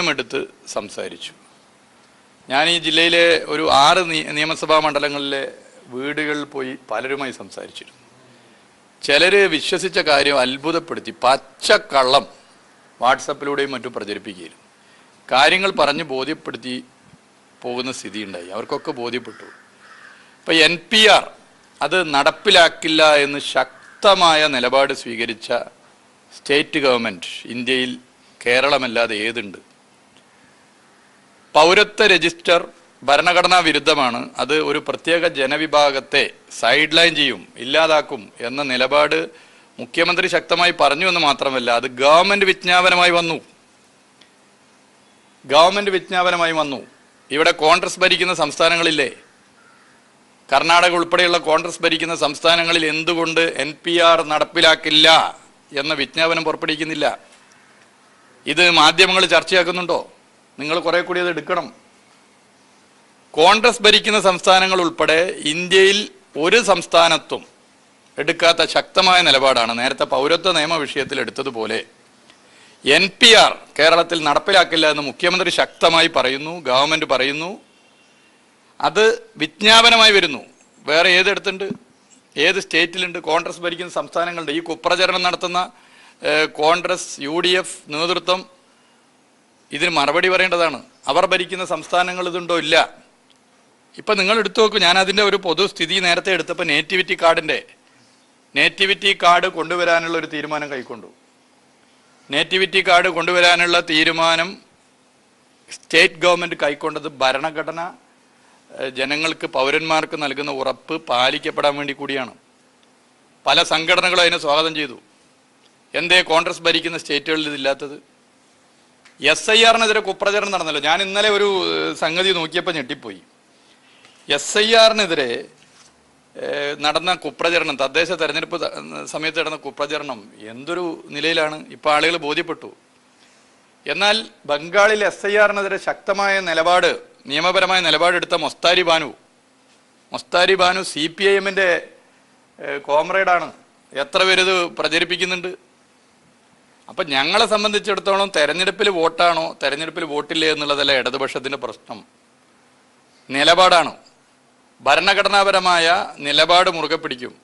സമയമെടുത്ത് സംസാരിച്ചു. ഞാൻ ഈ ജില്ലയിലെ ഒരു ആറ് നിയ- നിയമസഭാ മണ്ഡലങ്ങളിലെ വീടുകളിൽ പോയി പലരുമായി സംസാരിച്ചിരുന്നു. ചിലർ വിശ്വസിച്ച കാര്യം അത്ഭുതപ്പെടുത്തി പച്ചക്കള്ളം വാട്സപ്പിലൂടെയും മറ്റും പ്രചരിപ്പിക്കുകയായിരുന്നു. കാര്യങ്ങൾ പറഞ്ഞ് ബോധ്യപ്പെടുത്തി പോകുന്ന സ്ഥിതി ഉണ്ടായി അവർക്കൊക്കെ ബോധ്യപ്പെട്ടു. ഇപ്പം എൻ പി ആർ അത് നടപ്പിലാക്കില്ല എന്ന് ശക്തമായ നിലപാട് സ്വീകരിച്ച സ്റ്റേറ്റ് ഗവൺമെന്റ് ഇന്ത്യയിൽ കേരളമല്ലാതെ ഏതുണ്ട് പൗരത്വ രജിസ്റ്റർ ഭരണഘടനാ വിരുദ്ധമാണ്. അത് ഒരു പ്രത്യേക ജനവിഭാഗത്തെ സൈഡ് ലൈൻ ചെയ്യും ഇല്ലാതാക്കും എന്ന നിലപാട് മുഖ്യമന്ത്രി ശക്തമായി പറഞ്ഞു എന്ന് മാത്രമല്ല അത് ഗവൺമെന്റ് വിജ്ഞാപനമായി വന്നു. ഗവൺമെന്റ് വിജ്ഞാപനമായി വന്നു. ഇവിടെ കോൺഗ്രസ് ഭരിക്കുന്ന സംസ്ഥാനങ്ങളില്ലേ? കർണാടക ഉൾപ്പെടെയുള്ള കോൺഗ്രസ് ഭരിക്കുന്ന സംസ്ഥാനങ്ങളിൽ എന്തുകൊണ്ട് എൻ പി ആർ നടപ്പിലാക്കില്ല എന്ന വിജ്ഞാപനം പുറപ്പെടുവിക്കുന്നില്ല? ഇത് മാധ്യമങ്ങൾ ചർച്ചയാക്കുന്നുണ്ടോ? നിങ്ങൾ കുറെ കൂടി അത് എടുക്കണം. കോൺഗ്രസ് ഭരിക്കുന്ന സംസ്ഥാനങ്ങൾ ഉൾപ്പെടെ ഇന്ത്യയിൽ ഒരു സംസ്ഥാനത്തും എടുക്കാത്ത ശക്തമായ നിലപാടാണ്. നേരത്തെ പൗരത്വ നിയമ വിഷയത്തിൽ എടുത്തതുപോലെ എൻ പി ആർ കേരളത്തിൽ നടപ്പിലാക്കില്ല എന്ന് മുഖ്യമന്ത്രി ശക്തമായി പറയുന്നു ഗവൺമെന്റ് പറയുന്നു. അത് വിജ്ഞാപനമായി വരുന്നു. വേറെ ഏതെടുത്തുണ്ട് ഏത് സ്റ്റേറ്റിലുണ്ട്? കോൺഗ്രസ് ഭരിക്കുന്ന സംസ്ഥാനങ്ങളുണ്ട് ഈ കുപ്രചരണം നടത്തുന്ന കോൺഗ്രസ് യു നേതൃത്വം ഇതിന് മറുപടി പറയേണ്ടതാണ്. അവർ ഭരിക്കുന്ന സംസ്ഥാനങ്ങൾ ഇതുണ്ടോ ഇല്ല? ഇപ്പം നിങ്ങൾ എടുത്തു നോക്കൂ ഞാൻ അതിന്റെ ഒരു പൊതുസ്ഥിതി നേരത്തെ എടുത്തപ്പോൾ നേറ്റിവിറ്റി കാർഡിന്റെ നേറ്റിവിറ്റി കാർഡ് കൊണ്ടുവരാനുള്ള ഒരു തീരുമാനം കൈക്കൊണ്ടു. നേറ്റിവിറ്റി കാർഡ് കൊണ്ടുവരാനുള്ള തീരുമാനം സ്റ്റേറ്റ് ഗവൺമെന്റ് കൈക്കൊണ്ടത് ഭരണഘടന ജനങ്ങൾക്ക് പൗരന്മാർക്ക് നൽകുന്ന ഉറപ്പ് പാലിക്കപ്പെടാൻ വേണ്ടി കൂടിയാണ്. പല സംഘടനകളും അതിനെ സ്വാഗതം ചെയ്തു. എന്തേ കോൺഗ്രസ് ഭരിക്കുന്ന സ്റ്റേറ്റുകളിൽ ഇതില്ലാത്തത്? S I ആറിനെതിരെ കുപ്രചരണം നടന്നല്ലോ. ഞാൻ ഇന്നലെ ഒരു സംഗതി നോക്കിയപ്പോൾ ഞെട്ടിപ്പോയി. എസ് ഐ ആറിനെതിരെ നടന്ന കുപ്രചരണം തദ്ദേശ തെരഞ്ഞെടുപ്പ് സമയത്ത് നടന്ന കുപ്രചരണം എന്തൊരു നിലയിലാണ്? ഇപ്പോൾ ആളുകൾ ബോധ്യപ്പെട്ടു. എന്നാൽ ബംഗാളിൽ എസ് ഐ ആറിനെതിരെ ശക്തമായ നിലപാട് നിയമപരമായ നിലപാടെടുത്ത Mosthari Banu. Mosthari Banu C P I എമ്മിന്റെ കോമ്രേഡാണ് എത്ര പേരിത് പ്രചരിപ്പിക്കുന്നുണ്ട്? അപ്പം ഞങ്ങളെ സംബന്ധിച്ചിടത്തോളം തെരഞ്ഞെടുപ്പിൽ വോട്ടാണോ തെരഞ്ഞെടുപ്പിൽ വോട്ടില്ലേ എന്നുള്ളതല്ല ഇടതുപക്ഷത്തിന്റെ പ്രശ്നം. നിലപാടാണ്. ഭരണഘടനാപരമായ നിലപാട് മുറുകെ പിടിക്കും.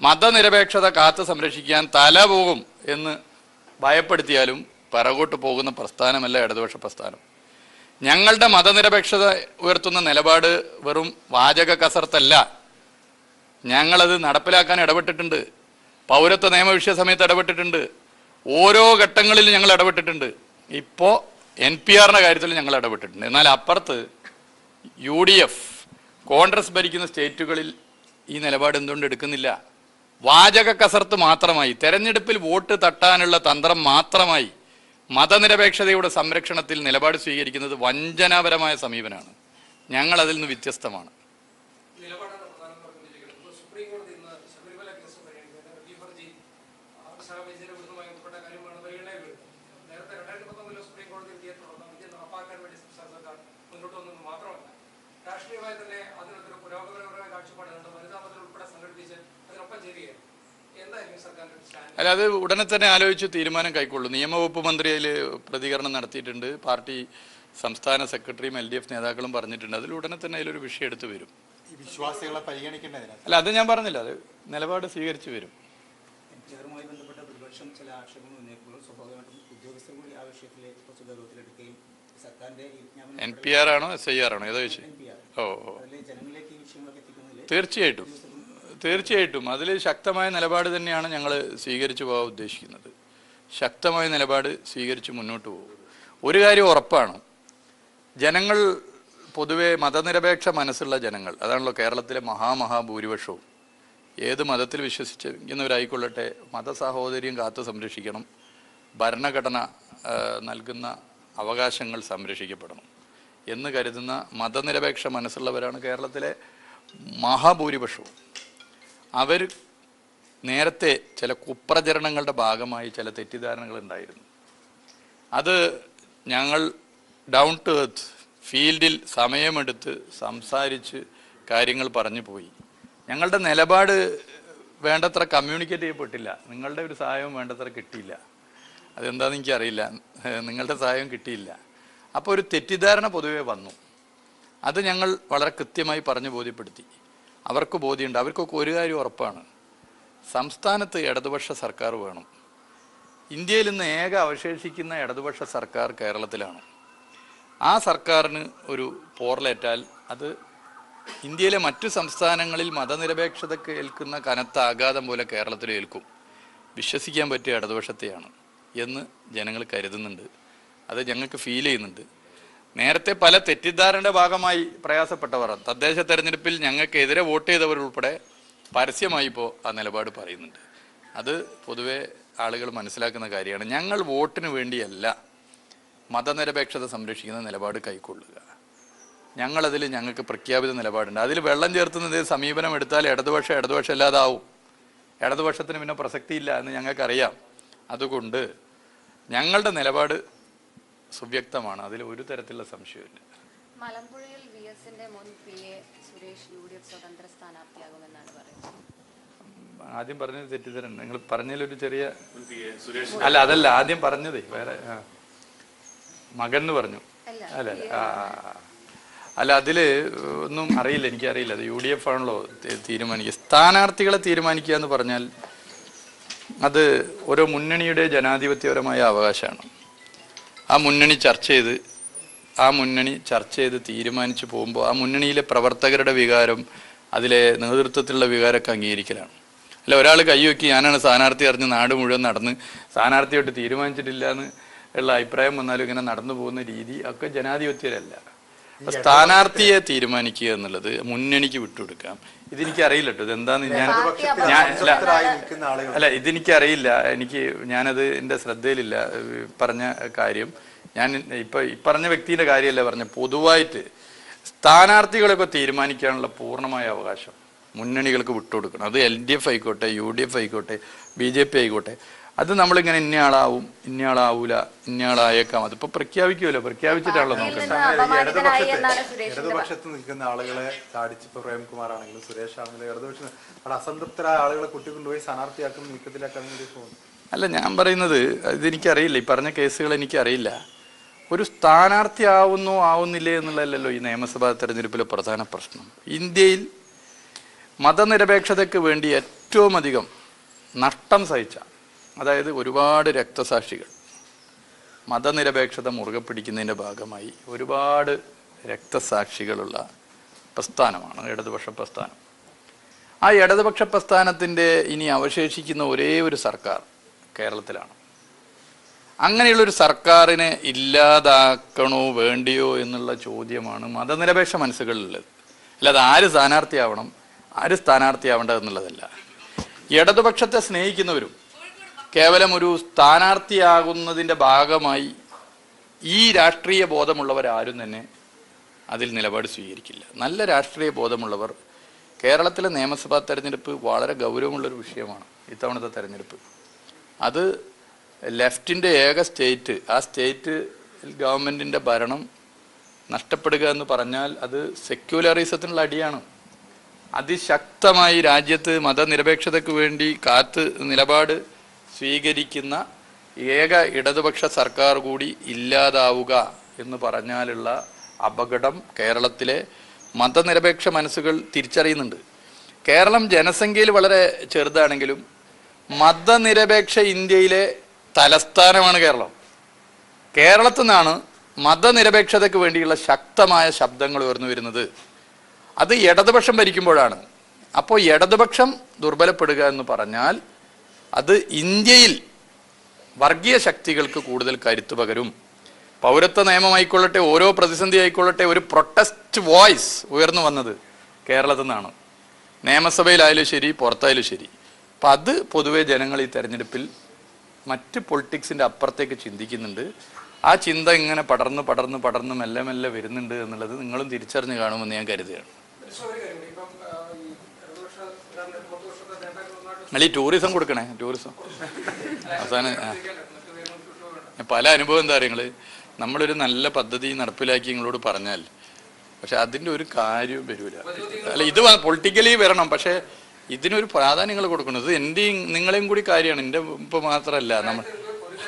മതനിരപേക്ഷത കാത്തു സംരക്ഷിക്കാൻ തല പോകും എന്ന് ഭയപ്പെടുത്തിയാലും പിറകോട്ട് പോകുന്ന പ്രസ്ഥാനമല്ല ഇടതുപക്ഷ പ്രസ്ഥാനം. ഞങ്ങളുടെ മതനിരപേക്ഷത ഉയർത്തുന്ന നിലപാട് വെറും വാചക കസർത്തല്ല. ഞങ്ങളത് നടപ്പിലാക്കാൻ ഇടപെട്ടിട്ടുണ്ട്. പൗരത്വ നിയമവിഷയ സമയത്ത് ഇടപെട്ടിട്ടുണ്ട്. ഓരോ ഘട്ടങ്ങളിലും ഞങ്ങൾ ഇടപെട്ടിട്ടുണ്ട്. ഇപ്പോൾ എൻ പി ആറിന്റെ കാര്യത്തിൽ ഞങ്ങൾ ഇടപെട്ടിട്ടുണ്ട്. എന്നാൽ അപ്പുറത്ത് യു ഡി എഫ് കോൺഗ്രസ് ഭരിക്കുന്ന സ്റ്റേറ്റുകളിൽ ഈ നിലപാട് എന്തുകൊണ്ട് എടുക്കുന്നില്ല? വാചക കസർത്ത് മാത്രമായി തെരഞ്ഞെടുപ്പിൽ വോട്ട് തട്ടാനുള്ള തന്ത്രം മാത്രമായി മതനിരപേക്ഷതയുടെ സംരക്ഷണത്തിൽ നിലപാട് സ്വീകരിക്കുന്നത് വഞ്ചനാപരമായ സമീപനമാണ്. ഞങ്ങൾ അതിൽ നിന്ന് വ്യത്യസ്തമാണ്. ശബരിമല കേസ് പരിഗണിക്കുന്ന ഹർജി വിരുദ്ധമായി ബന്ധപ്പെട്ട കാര്യമാണ് പരിഗണനയിൽ വരുന്നത് നേരത്തെ രണ്ടായിരത്തി പത്തൊമ്പതിലെ സുപ്രീം കോടതി വിധിയെ തുടർന്ന് വിധി നടപ്പാക്കാൻ വേണ്ടി സംസ്ഥാന സർക്കാർ മുന്നോട്ട് വന്നത് മാത്രമല്ല രാഷ്ട്രീയമായി തന്നെ അതിനൊരു പുരോഗമനപരമായ കാഴ്ചപ്പാടുണ്ട് വനിതാ മതിൽ ഉൾപ്പെടെ സംഘടിപ്പിച്ച് അതിനൊപ്പം ചേരുകയാണ് എന്തായിരിക്കും സർക്കാരിന്റെ സ്റ്റാൻഡ് അല്ല അത് ഉടനെ തന്നെ ആലോചിച്ച് തീരുമാനം കൈക്കൊള്ളും. നിയമവകുപ്പ് മന്ത്രി അതിൽ പ്രതികരണം നടത്തിയിട്ടുണ്ട്. പാർട്ടി സംസ്ഥാന സെക്രട്ടറിയും എൽ ഡി എഫ് നേതാക്കളും പറഞ്ഞിട്ടുണ്ട്. അതിൽ ഉടനെ തന്നെ അതിലൊരു വിഷയം എടുത്തു വരും. ഈ വിശ്വാസികളെ പരിഗണിക്കേണ്ടതിനാ അല്ല അത് ഞാൻ പറഞ്ഞില്ല. അത് നിലപാട് സ്വീകരിച്ചു വരും. ബന്ധപ്പെട്ട പ്രതിപക്ഷം ചില ആക്ഷേപങ്ങൾ ഉന്നയിക്കുമ്പോൾ സ്വാഭാവികമായിട്ടും ഉദ്യോഗസ്ഥർ കൂടി ആ വിഷയത്തിൽ കുറച്ച് ഗൗരവത്തിലെടുക്കുകയും സർക്കാരിന്റെ എൻ പി ആർ ആണോ എസ് ഐ ആർ ആണോ? ഏതാ ആർ. ഓ ഓ. തീർച്ചയായിട്ടും. തീർച്ചയായിട്ടും. അതിൽ ശക്തമായ നിലപാട് തന്നെയാണ് ഞങ്ങൾ സ്വീകരിച്ചു പോകാൻ ഉദ്ദേശിക്കുന്നത്. ശക്തമായ നിലപാട് സ്വീകരിച്ച് മുന്നോട്ട് പോകും. ഒരു കാര്യം ഉറപ്പാണ്. ജനങ്ങൾ പൊതുവെ മതനിരപേക്ഷ മനസ്സുള്ള ജനങ്ങൾ അതാണല്ലോ കേരളത്തിലെ മഹാമഹാഭൂരിപക്ഷവും. ഏത് മതത്തിൽ വിശ്വസിച്ചിരിക്കുന്നവരായിക്കൊള്ളട്ടെ മതസഹോദര്യം കാത്തു സംരക്ഷിക്കണം ഭരണഘടന നൽകുന്ന അവകാശങ്ങൾ സംരക്ഷിക്കപ്പെടണം എന്ന് കരുതുന്ന മതനിരപേക്ഷ മനസ്സുള്ളവരാണ് കേരളത്തിലെ മഹാഭൂരിപക്ഷവും. അവർ നേരത്തെ ചില കുപ്രചരണങ്ങളുടെ ഭാഗമായി ചില തെറ്റിദ്ധാരണകൾ ഉണ്ടായിരുന്നു. അത് ഞങ്ങൾ ഡൗൺ ടു എർത്ത് ഫീൽഡിൽ സമയമെടുത്ത് സംസാരിച്ച് കാര്യങ്ങൾ പറഞ്ഞു പോയി. ഞങ്ങളുടെ നിലപാട് വേണ്ടത്ര കമ്മ്യൂണിക്കേറ്റ് ചെയ്യപ്പെട്ടില്ല. നിങ്ങളുടെ ഒരു സഹായവും വേണ്ടത്ര കിട്ടിയില്ല. അതെന്താണെന്ന് എനിക്കറിയില്ല. നിങ്ങളുടെ സഹായം കിട്ടിയില്ല. അപ്പോൾ ഒരു തെറ്റിദ്ധാരണ പൊതുവേ വന്നു. അത് ഞങ്ങൾ വളരെ കൃത്യമായി പറഞ്ഞു ബോധ്യപ്പെടുത്തി. അവർക്ക് ബോധ്യമുണ്ട്. അവർക്കൊക്കെ ഒരു കാര്യം ഉറപ്പാണ്. സംസ്ഥാനത്ത് ഇടതുപക്ഷ സർക്കാർ വേണം. ഇന്ത്യയിൽ ഇന്ന് ഏക അവശേഷിക്കുന്ന ഇടതുപക്ഷ സർക്കാർ കേരളത്തിലാണ്. ആ സർക്കാരിന് ഒരു പോറലേറ്റാൽ അത് ഇന്ത്യയിലെ മറ്റു സംസ്ഥാനങ്ങളിൽ മതനിരപേക്ഷതയ്ക്ക് ഏൽക്കുന്ന കനത്ത ആഘാതം പോലെ കേരളത്തിൽ ഏൽക്കും. വിശ്വസിക്കാൻ പറ്റിയ ഇടതുപക്ഷത്തെയാണ് എന്ന് ജനങ്ങൾ കരുതുന്നുണ്ട്. അത് ഞങ്ങൾക്ക് ഫീൽ ചെയ്യുന്നുണ്ട്. നേരത്തെ പല തെറ്റിദ്ധാരണയുടെ ഭാഗമായി പ്രയാസപ്പെട്ടവർ തദ്ദേശ തെരഞ്ഞെടുപ്പിൽ ഞങ്ങൾക്കെതിരെ വോട്ട് ചെയ്തവരുൾപ്പെടെ പരസ്യമായി ഇപ്പോൾ ആ നിലപാട് പറയുന്നുണ്ട്. അത് പൊതുവെ ആളുകൾ മനസ്സിലാക്കുന്ന കാര്യമാണ്. ഞങ്ങൾ വോട്ടിന് വേണ്ടിയല്ല മതനിരപേക്ഷത സംരക്ഷിക്കുന്ന നിലപാട് കൈക്കൊള്ളുക. ഞങ്ങളതിൽ ഞങ്ങൾക്ക് പ്രഖ്യാപിത നിലപാടുണ്ട്. അതിൽ വെള്ളം ചേർത്തുന്നത് സമീപനം എടുത്താൽ ഇടതുപക്ഷം ഇടതുപക്ഷം അല്ലാതാവും. ഇടതുപക്ഷത്തിന് പിന്നെ പ്രസക്തിയില്ല എന്ന് ഞങ്ങൾക്കറിയാം. അതുകൊണ്ട് ഞങ്ങളുടെ നിലപാട് സുവ്യക്തമാണ്. അതിൽ ഒരു തരത്തിലുള്ള സംശയമില്ല മലമ്പുഴയിൽ വി എസിന്റെ മുൻ P A Suresh U D F സ്വതന്ത്ര സ്ഥാനാർത്ഥിയാകുമെന്നാണ് പറയുന്നത്. ആദ്യം പറഞ്ഞത് തെറ്റിദ്ധരൻ നിങ്ങൾ പറഞ്ഞതിലൊരു ചെറിയ അല്ല അതല്ല. ആദ്യം പറഞ്ഞതേ. വേറെ മകൻ എന്ന് പറഞ്ഞു. അല്ല, അല്ല അതിൽ ഒന്നും അറിയില്ല. എനിക്കറിയില്ല. അത് യു ഡി എഫ് ആണല്ലോ തീരുമാനിക്കുക. സ്ഥാനാർത്ഥികളെ തീരുമാനിക്കുക എന്ന് പറഞ്ഞാൽ അത് ഓരോ മുന്നണിയുടെ ജനാധിപത്യപരമായ അവകാശമാണ്. ആ മുന്നണി ചർച്ച ചെയ്ത് ആ മുന്നണി ചർച്ച ചെയ്ത് തീരുമാനിച്ചു പോകുമ്പോൾ ആ മുന്നണിയിലെ പ്രവർത്തകരുടെ വികാരം അതിലെ നേതൃത്വത്തിലുള്ള വികാരമൊക്കെ അംഗീകരിക്കലാണ്. അല്ല ഒരാൾ കൈവെക്കി ഞാനാണ് സ്ഥാനാർത്ഥി അറിഞ്ഞ് നാട് മുഴുവൻ നടന്ന് സ്ഥാനാർത്ഥിയായിട്ട് തീരുമാനിച്ചിട്ടില്ല എന്ന് ഉള്ള അഭിപ്രായം വന്നാലും ഇങ്ങനെ നടന്നു പോകുന്ന രീതി ഒക്കെ ജനാധിപത്യരല്ല സ്ഥാനാർത്ഥിയെ തീരുമാനിക്കുക എന്നുള്ളത് മുന്നണിക്ക് വിട്ടുകൊടുക്കാം. ഇതെനിക്ക് അറിയില്ല കേട്ടോ ഇതെന്താന്ന് ഞാൻ ഞാൻ അല്ല അല്ല ഇതെനിക്ക് അറിയില്ല എനിക്ക് ഞാനത് എന്റെ ശ്രദ്ധയിലില്ല പറഞ്ഞ കാര്യം. ഞാൻ ഇപ്പൊ ഈ പറഞ്ഞ വ്യക്തിയുടെ കാര്യമല്ല പറഞ്ഞ പൊതുവായിട്ട് സ്ഥാനാർത്ഥികളൊക്കെ തീരുമാനിക്കാനുള്ള പൂർണമായ അവകാശം മുന്നണികൾക്ക് വിട്ടുകൊടുക്കണം. അത് എൽ ഡി എഫ് ആയിക്കോട്ടെ യു ഡി എഫ് ആയിക്കോട്ടെ ബി ജെ പി ആയിക്കോട്ടെ. അത് നമ്മളിങ്ങനെ ഇന്നയാളാവും ഇന്നയാളാവൂല ഇന്നയാളായേക്കാം. അതിപ്പോ പ്രഖ്യാപിക്കുമല്ലോ പ്രഖ്യാപിച്ചിട്ടാണല്ലോ നമുക്ക് നോക്കുന്നത്. ഇടതുപക്ഷത്തെ നിൽക്കുന്ന ആളുകളെ താടിച്ചിപ്പോ ഇപ്പൊ പ്രേംകുമാർ ആണെങ്കിലും സുരേഷ് ആണെങ്കിലും ഇടതുപക്ഷം അവിടെ അസംതൃപ്തരായ ആളുകളെ കൂട്ടിക്കൊണ്ടുപോയി സ്ഥാനാർത്ഥിയാക്കുന്ന നീക്കത്തിലാക്കാൻ വേണ്ടി പോകുന്നു. അല്ല ഞാൻ പറയുന്നത് ഇതെനിക്കറിയില്ല. ഈ പറഞ്ഞ കേസുകൾ എനിക്കറിയില്ല. ഒരു സ്ഥാനാർത്ഥി ആവുന്നു ആവുന്നില്ലേ എന്നുള്ളതല്ലോ ഈ നിയമസഭാ തെരഞ്ഞെടുപ്പിലെ പ്രധാന പ്രശ്നം. ഇന്ത്യയിൽ മതനിരപേക്ഷതയ്ക്ക് വേണ്ടി ഏറ്റവും അധികം നഷ്ടം സഹിച്ച അതായത് ഒരുപാട് രക്തസാക്ഷികൾ. മതനിരപേക്ഷത മുറുകെ പിടിക്കുന്നതിന്റെ ഭാഗമായി ഒരുപാട് രക്തസാക്ഷികളുള്ള പ്രസ്ഥാനമാണ് ഇടതുപക്ഷ പ്രസ്ഥാനം. ആ ഇടതുപക്ഷ പ്രസ്ഥാനത്തിന്റെ ഇനി അവശേഷിക്കുന്ന ഒരേ ഒരു സർക്കാർ കേരളത്തിലാണ്. അങ്ങനെയുള്ളൊരു സർക്കാരിനെ ഇല്ലാതാക്കണോ വേണ്ടിയോ എന്നുള്ള ചോദ്യമാണ് മതനിരപേക്ഷ മനസ്സുകളിലുള്ളത്. അല്ലാതെ ആര് സ്ഥാനാർത്ഥിയാവണം ആര് സ്ഥാനാർത്ഥിയാവേണ്ടത് എന്നുള്ളതല്ല. ഇടതുപക്ഷത്തെ സ്നേഹിക്കുന്നവരും കേവലം ഒരു സ്ഥാനാർത്ഥിയാകുന്നതിന്റെ ഭാഗമായി ഈ രാഷ്ട്രീയ ബോധമുള്ളവരാരും തന്നെ അതിൽ നിലപാട് സ്വീകരിക്കില്ല. നല്ല രാഷ്ട്രീയ ബോധമുള്ളവർ കേരളത്തിലെ നിയമസഭാ തെരഞ്ഞെടുപ്പ് വളരെ ഗൗരവമുള്ളൊരു വിഷയമാണ് ഇത്തവണത്തെ തെരഞ്ഞെടുപ്പ്. അത് ലെഫ്റ്റിന്റെ ഏക സ്റ്റേറ്റ് ആ സ്റ്റേറ്റ് ഗവൺമെന്റിന്റെ ഭരണം നഷ്ടപ്പെടുക എന്ന് പറഞ്ഞാൽ അത് സെക്യുലറിസത്തിനുള്ള അടിയാണ്. അതിശക്തമായി രാജ്യത്ത് മതനിരപേക്ഷതയ്ക്ക് വേണ്ടി കാത്ത് നിലപാട് സ്വീകരിക്കുന്ന ഏക ഇടതുപക്ഷ സർക്കാർ കൂടി ഇല്ലാതാവുക എന്ന് പറഞ്ഞാലുള്ള അപകടം കേരളത്തിലെ മതനിരപേക്ഷ മനസ്സുകൾ തിരിച്ചറിയുന്നുണ്ട്. കേരളം ജനസംഖ്യയിൽ വളരെ ചെറുതാണെങ്കിലും മതനിരപേക്ഷ ഇന്ത്യയിലെ തലസ്ഥാനമാണ് കേരളം. കേരളത്തിൽ നിന്നാണ് മതനിരപേക്ഷതയ്ക്ക് വേണ്ടിയുള്ള ശക്തമായ ശബ്ദങ്ങൾ ഉയർന്നു വരുന്നത്. അത് ഇടതുപക്ഷം ഭരിക്കുമ്പോഴാണ്. അപ്പോൾ ഇടതുപക്ഷം ദുർബലപ്പെടുക എന്ന് പറഞ്ഞാൽ അത് ഇന്ത്യയിൽ വർഗീയ ശക്തികൾക്ക് കൂടുതൽ കരുത്തു പകരും. പൗരത്വ നിയമമായിക്കൊള്ളട്ടെ ഓരോ പ്രതിസന്ധി ആയിക്കൊള്ളട്ടെ ഒരു പ്രൊട്ടസ്റ്റ് വോയിസ് ഉയർന്നു വന്നത് കേരളത്തിൽ നിന്നാണ്. നിയമസഭയിലായാലും ശരി പുറത്തായാലും ശരി. അപ്പം അത് പൊതുവേ ജനങ്ങൾ ഈ തെരഞ്ഞെടുപ്പിൽ മറ്റ് പൊളിറ്റിക്സിന്റെ അപ്പുറത്തേക്ക് ചിന്തിക്കുന്നുണ്ട്. ആ ചിന്ത ഇങ്ങനെ പടർന്ന് പടർന്ന് പടർന്ന് മെല്ലെ മെല്ലെ വരുന്നുണ്ട് എന്നുള്ളത് നിങ്ങളും തിരിച്ചറിഞ്ഞ് കാണുമെന്ന് ഞാൻ കരുതുകയാണ് ഒരു കാര്യം കൂടി. ഇപ്പം ആ, ഈ ഇടതുപക്ഷ ഗവൺമെന്റ് പത്ത് വർഷത്തെ നേട്ടങ്ങൾ നന്നായിട്ട് നിങ്ങൾ ഈ ടൂറിസം കൊടുക്കണേ ടൂറിസം അവസാനം. പല അനുഭവം എന്താ പറയുക നമ്മളൊരു നല്ല പദ്ധതി നടപ്പിലാക്കി നിങ്ങളോട് പറഞ്ഞാൽ പക്ഷെ അതിന്റെ ഒരു കാര്യവും വരൂല. അല്ല ഇത് പൊളിറ്റിക്കലി വരണം പക്ഷേ ഇതിനൊരു പ്രാധാന്യം നിങ്ങൾ കൊടുക്കണം ഇത് എന്റെയും നിങ്ങളെയും കൂടി കാര്യമാണ്. എന്റെ ഇപ്പം മാത്രമല്ല നമ്മൾ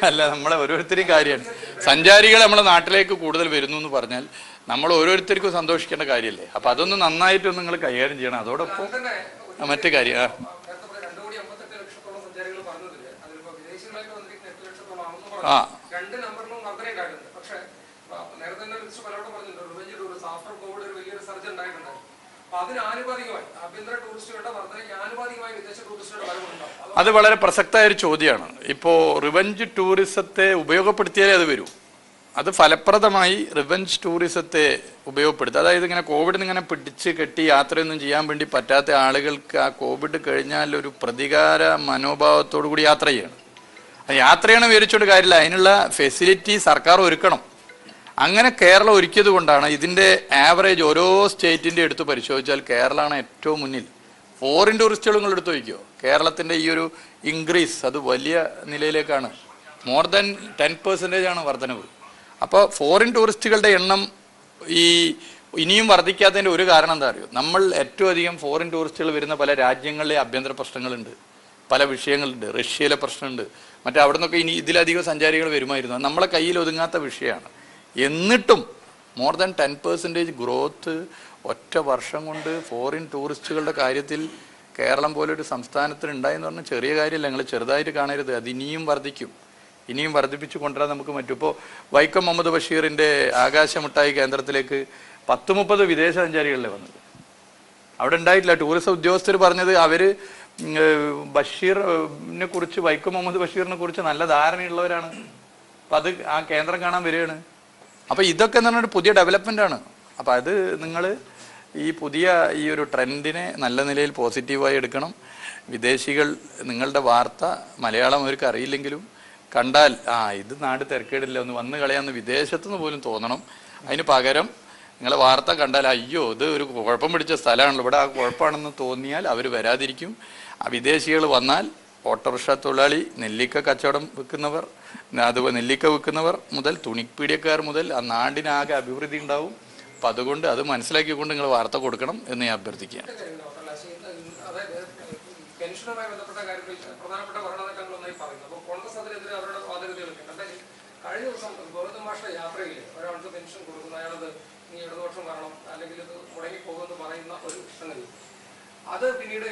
അല്ല നമ്മളെ ഓരോരുത്തരും കാര്യമാണ്. സഞ്ചാരികൾ നമ്മളെ നാട്ടിലേക്ക് കൂടുതൽ വരുന്നു എന്ന് പറഞ്ഞാൽ നമ്മൾ ഓരോരുത്തർക്കും സന്തോഷിക്കേണ്ട കാര്യമല്ലേ? അപ്പൊ അതൊന്ന് നന്നായിട്ട് നിങ്ങൾ കൈകാര്യം ചെയ്യണം. അതോടൊപ്പം മറ്റു കാര്യം ആ നേരത്തെ പറഞ്ഞ രണ്ട് കോടി അമ്പത്തെട്ട് ലക്ഷത്തോളം സഞ്ചാരികൾ പറഞ്ഞതിൽ അതിലിപ്പോ വിദേശികളായിട്ട് വന്നിരിക്കുന്ന എട്ട് ലക്ഷത്തോളം ആണെന്ന് ആ. രണ്ട് നമ്പറിലും വർധന ഉണ്ടായിട്ടുണ്ട് പക്ഷേ നേരത്തെ തന്നെ മിനിസ്റ്റർ പലരോടും പറഞ്ഞിട്ടുണ്ട് റിവെഞ്ച് ടൂറിസം ആഫ്റ്റർ കോവിഡ് ഒരു വലിയൊരു സർജ് ഉണ്ടായിട്ടുണ്ടായിരുന്നു. അത് വളരെ പ്രസക്തമായ ഒരു ചോദ്യമാണ്. ഇപ്പോൾ റിവഞ്ച് ടൂറിസത്തെ ഉപയോഗപ്പെടുത്തിയാലേ അത് വരൂ. അത് ഫലപ്രദമായി റിവഞ്ച് ടൂറിസത്തെ ഉപയോഗപ്പെടുത്തുക. അതായത് ഇങ്ങനെ കോവിഡിന് ഇങ്ങനെ പിടിച്ച് കെട്ടി യാത്രയൊന്നും ചെയ്യാൻ വേണ്ടി പറ്റാത്ത ആളുകൾക്ക് ആ കോവിഡ് കഴിഞ്ഞാൽ ഒരു പ്രതികാര മനോഭാവത്തോടു കൂടി യാത്ര ചെയ്യണം. അത് യാത്ര ചെയ്യണം വിവരിച്ചുകൊണ്ട് കാര്യമില്ല. അതിനുള്ള ഫെസിലിറ്റി സർക്കാർ ഒരുക്കണം. അങ്ങനെ കേരളം ഒരുക്കിയത് കൊണ്ടാണ് ഇതിന്റെ ആവറേജ് ഓരോ സ്റ്റേറ്റിന്റെ എടുത്ത് പരിശോധിച്ചാൽ കേരളമാണ് ഏറ്റവും മുന്നിൽ. ഫോറിൻ ടൂറിസ്റ്റുകൾ നിങ്ങൾ എടുത്ത് വയ്ക്കുമോ കേരളത്തിന്റെ ഈ ഒരു ഇൻക്രീസ് അത് വലിയ നിലയിലേക്കാണ്. മോർ ദാൻ ടെൻ പെർസെന്റേജ് ആണ് വർധനവ്. അപ്പോൾ ഫോറിൻ ടൂറിസ്റ്റുകളുടെ എണ്ണം ഈ ഇനിയും വർദ്ധിക്കാത്തതിന്റെ ഒരു കാരണം എന്താ അറിയോ? നമ്മൾ ഏറ്റവും അധികം ഫോറിൻ ടൂറിസ്റ്റുകൾ വരുന്ന പല രാജ്യങ്ങളിലെ ആഭ്യന്തര പ്രശ്നങ്ങളുണ്ട്. പല വിഷയങ്ങളുണ്ട്. റഷ്യയിലെ പ്രശ്നമുണ്ട്. മറ്റേ അവിടെ നിന്നൊക്കെ ഇനി ഇതിലധികം സഞ്ചാരികൾ വരുമായിരുന്നു. നമ്മളെ കയ്യിൽ ഒതുങ്ങാത്ത വിഷയമാണ്. എന്നിട്ടും more than ten percentage growth ഒറ്റ വർഷം കൊണ്ട് ഫോറിൻ ടൂറിസ്റ്റുകളുടെ കാര്യത്തിൽ കേരളം പോലൊരു സംസ്ഥാനത്തിന് ഉണ്ടായെന്ന് പറഞ്ഞാൽ ചെറിയ കാര്യമല്ല. ഞങ്ങൾ ചെറുതായിട്ട് കാണരുത്. അത് ഇനിയും വർദ്ധിക്കും. ഇനിയും വർദ്ധിപ്പിച്ചു കൊണ്ടുവരാൻ നമുക്ക് പറ്റും. ഇപ്പോൾ വൈക്കം മുഹമ്മദ് ബഷീറിന്റെ ആകാശമുട്ടായി കേന്ദ്രത്തിലേക്ക് പത്ത് മുപ്പത് വിദേശ സഞ്ചാരികളിലെ വന്നത്. അവിടെ ഉണ്ടായിട്ടില്ല. ടൂറിസം ഉദ്യോഗസ്ഥർ പറഞ്ഞത് ഏഹ്, ബഷീറിനെ കുറിച്ച് വൈക്കം മുഹമ്മദ് ബഷീറിനെ കുറിച്ച് നല്ല ധാരണയുള്ളവരാണ്. അപ്പൊ അത് ആ കേന്ദ്രം കാണാൻ വരികയാണ്. അപ്പൊ ഇതൊക്കെ എന്ന് പറഞ്ഞാൽ പുതിയ ഡെവലപ്മെന്റ് ആണ്. അപ്പൊ അത് നിങ്ങൾ ഈ പുതിയ ഈ ഒരു ട്രെൻഡിനെ നല്ല നിലയിൽ പോസിറ്റീവായി എടുക്കണം. വിദേശികൾ നിങ്ങളുടെ വാർത്ത മലയാളം അവർക്ക് അറിയില്ലെങ്കിലും കണ്ടാൽ ആ ഇത് നാട് തിരക്കേടില്ല ഒന്ന് വന്ന് കളയാന്ന് വിദേശത്തുനിന്ന് പോലും തോന്നണം. അതിന് പകരം നിങ്ങളെ വാർത്ത കണ്ടാൽ അയ്യോ ഇത് ഒരു കുഴപ്പം പിടിച്ച സ്ഥലമാണല്ലോ. ഇവിടെ ആ കുഴപ്പമാണെന്ന് തോന്നിയാൽ അവർ വരാതിരിക്കും. വിദേശികൾ വന്നാൽ ഓട്ടോറിക്ഷ തൊഴിലാളി നെല്ലിക്ക കച്ചവടം വിൽക്കുന്നവർ അതുപോലെ നെല്ലിക്ക വിൽക്കുന്നവർ മുതൽ തുണിപ്പീടിയക്കാർ മുതൽ ആ നാടിനാകെ അഭിവൃദ്ധി ഉണ്ടാവും. അപ്പം അതുകൊണ്ട് അത് മനസ്സിലാക്കിക്കൊണ്ട് നിങ്ങൾ വാർത്ത കൊടുക്കണം എന്ന് ഞാൻ കാര്യത്തിൽ പ്രധാനപ്പെട്ട പറയുന്നു. അപ്പോൾ അവരുടെ കഴിഞ്ഞ ദിവസം ഗൗതം ഭാഷ യാത്രയിൽ ഒരാൾക്ക് പെൻഷൻ കൊടുക്കുന്ന. അയാളത് നീ ഇടതുപക്ഷം കാരണം അല്ലെങ്കിൽ ഇത് മുടങ്ങിപ്പോകുമെന്ന് പറയുന്ന ഒരു സംഗതി. അത് പിന്നീട്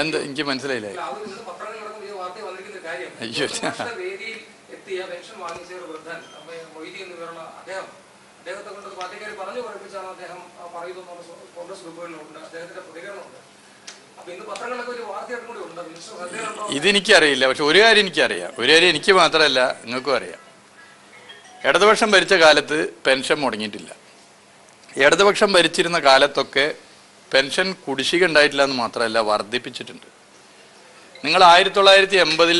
എന്ത് എനിക്ക് മനസ്സിലായില്ലേ. പത്രങ്ങൾ അത് ഇന്ന് പത്രങ്ങളിൽ നടക്കുന്ന ഈ വാർത്ത വന്നിരിക്കുന്ന കാര്യം. വേദിയിൽ എത്തിയ പെൻഷൻ വാങ്ങിച്ച ഒരു വൃദ്ധൻ മൊയ്തി എന്ന് പേരുള്ള അദ്ദേഹം അദ്ദേഹത്തെ കൊണ്ട് പാർട്ടിക്കാർ പറഞ്ഞു പറയിപ്പിച്ചാണ് അദ്ദേഹം പറയുന്നത് കോൺഗ്രസ് ഗ്രൂപ്പുകളിലുണ്ട്. അദ്ദേഹത്തിന്റെ പ്രതികരണമുണ്ട്. ഇതെനിക്കറിയില്ല. പക്ഷെ ഒരു കാര്യം എനിക്കറിയാം. ഒരു കാര്യം എനിക്ക് മാത്രമല്ല നിങ്ങൾക്കും അറിയാം. ഇടതുപക്ഷം ഭരിച്ച കാലത്ത് പെൻഷൻ മുടങ്ങിയിട്ടില്ല. ഇടതുപക്ഷം ഭരിച്ചിരുന്ന കാലത്തൊക്കെ പെൻഷൻ കുടിശ്ശിക ഉണ്ടായിട്ടില്ല എന്ന് മാത്രമല്ല വർദ്ധിപ്പിച്ചിട്ടുണ്ട്. നിങ്ങൾ ആയിരത്തി തൊള്ളായിരത്തി എൺപതിൽ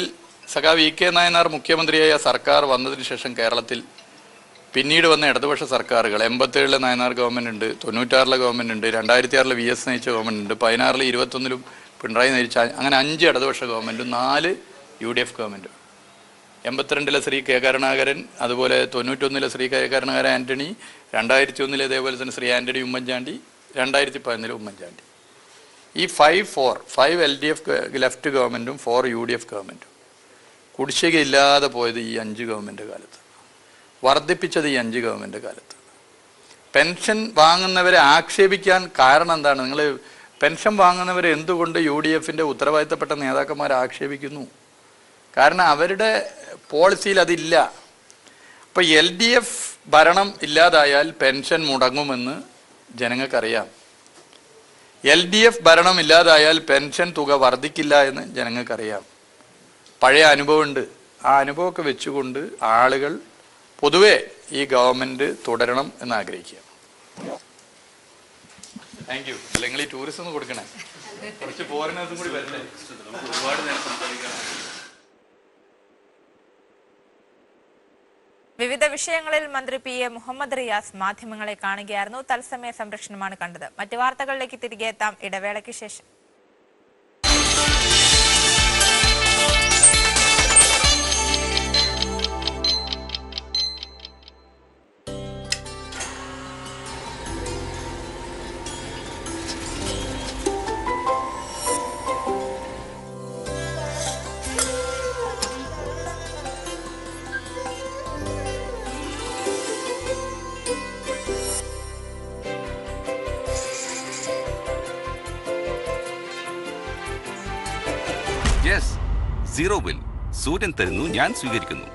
സഖാ വി കെ നായനാർ മുഖ്യമന്ത്രിയായ സർക്കാർ വന്നതിന് ശേഷം കേരളത്തിൽ പിന്നീട് വന്ന ഇടതുപക്ഷ സർക്കാരുകൾ എൺപത്തേഴിലെ നയനാർ ഗവൺമെന്റ് ഉണ്ട് തൊണ്ണൂറ്റാറിലെ ഗവൺമെന്റ് ഉണ്ട് രണ്ടായിരത്തി ആറിലെ വി എസ് നയിച്ച ഗവൺമെന്റ് ഉണ്ട് പതിനാറിൽ ഇരുപത്തൊന്നിലും പിണറായി നയിച്ച അങ്ങനെ അഞ്ച് ഇടതുപക്ഷ ഗവൺമെന്റും നാല് യു ഡി എഫ് ഗവൺമെന്റും എൺപത്തിരണ്ടിലെ ശ്രീ കെ കരുണാകരൻ അതുപോലെ തൊണ്ണൂറ്റൊന്നിലെ ശ്രീ കെ കരുണാകരൻ ആന്റണി രണ്ടായിരത്തി ഒന്നിലെ ഇതേപോലെ തന്നെ ശ്രീ ആന്റണി ഉമ്മൻചാണ്ടി രണ്ടായിരത്തി പതിനൊന്നിലെ ഉമ്മൻചാണ്ടി. ഈ five four five L D F left ഗവൺമെന്റും ഫോർ യു ഡി എഫ് ഗവൺമെന്റും കുടിശ്ശികയില്ലാതെ പോയത് ഈ അഞ്ച് ഗവൺമെന്റ് കാലത്ത്. വർദ്ധിപ്പിച്ചത് ഈ അഞ്ച് ഗവൺമെന്റ് കാലത്ത്. പെൻഷൻ വാങ്ങുന്നവരെ ആക്ഷേപിക്കാൻ കാരണം എന്താണ്? നിങ്ങൾ പെൻഷൻ വാങ്ങുന്നവരെ എന്തുകൊണ്ട് യു ഡി എഫിന്റെ ഉത്തരവാദിത്തപ്പെട്ട നേതാക്കന്മാരെ ആക്ഷേപിക്കുന്നു? കാരണം അവരുടെ പോളിസിയിൽ അതില്ല. അപ്പോൾ എൽ ഡി എഫ് ഭരണം ഇല്ലാതായാൽ പെൻഷൻ മുടങ്ങുമെന്ന് ജനങ്ങൾക്കറിയാം. എൽ ഡി എഫ് ഭരണം ഇല്ലാതായാൽ പെൻഷൻ തുക വർദ്ധിക്കില്ല എന്ന് ജനങ്ങൾക്കറിയാം. പഴയ അനുഭവമുണ്ട്. ആ അനുഭവമൊക്കെ വെച്ചുകൊണ്ട് ആളുകൾ പൊതുവെ ഈ ഗവൺമെന്റ് തുടരണം എന്ന് ആഗ്രഹിക്കുക താങ്ക് യു അല്ലെങ്കിൽ ഈ ടൂറിസം കൊടുക്കണേ. കുറച്ച് ഫോറിനേഴ്സും കൂടി വരട്ടെ. ഒരുപാട് നേരം സംസാരിക്കണം വിവിധ വിഷയങ്ങളിൽ മന്ത്രി പി എ മുഹമ്മദ് റിയാസ് മാധ്യമങ്ങളെ കാണുകയായിരുന്നു. തത്സമയ സംരക്ഷണമാണ് കണ്ടത്. മറ്റു വാർത്തകളിലേക്ക് തിരികെ എത്താം. ഇടവേളയ്ക്ക് ശേഷം. സീറോ ബിൽ സൂര്യൻ തരുന്നു ഞാൻ സ്വീകരിക്കുന്നു.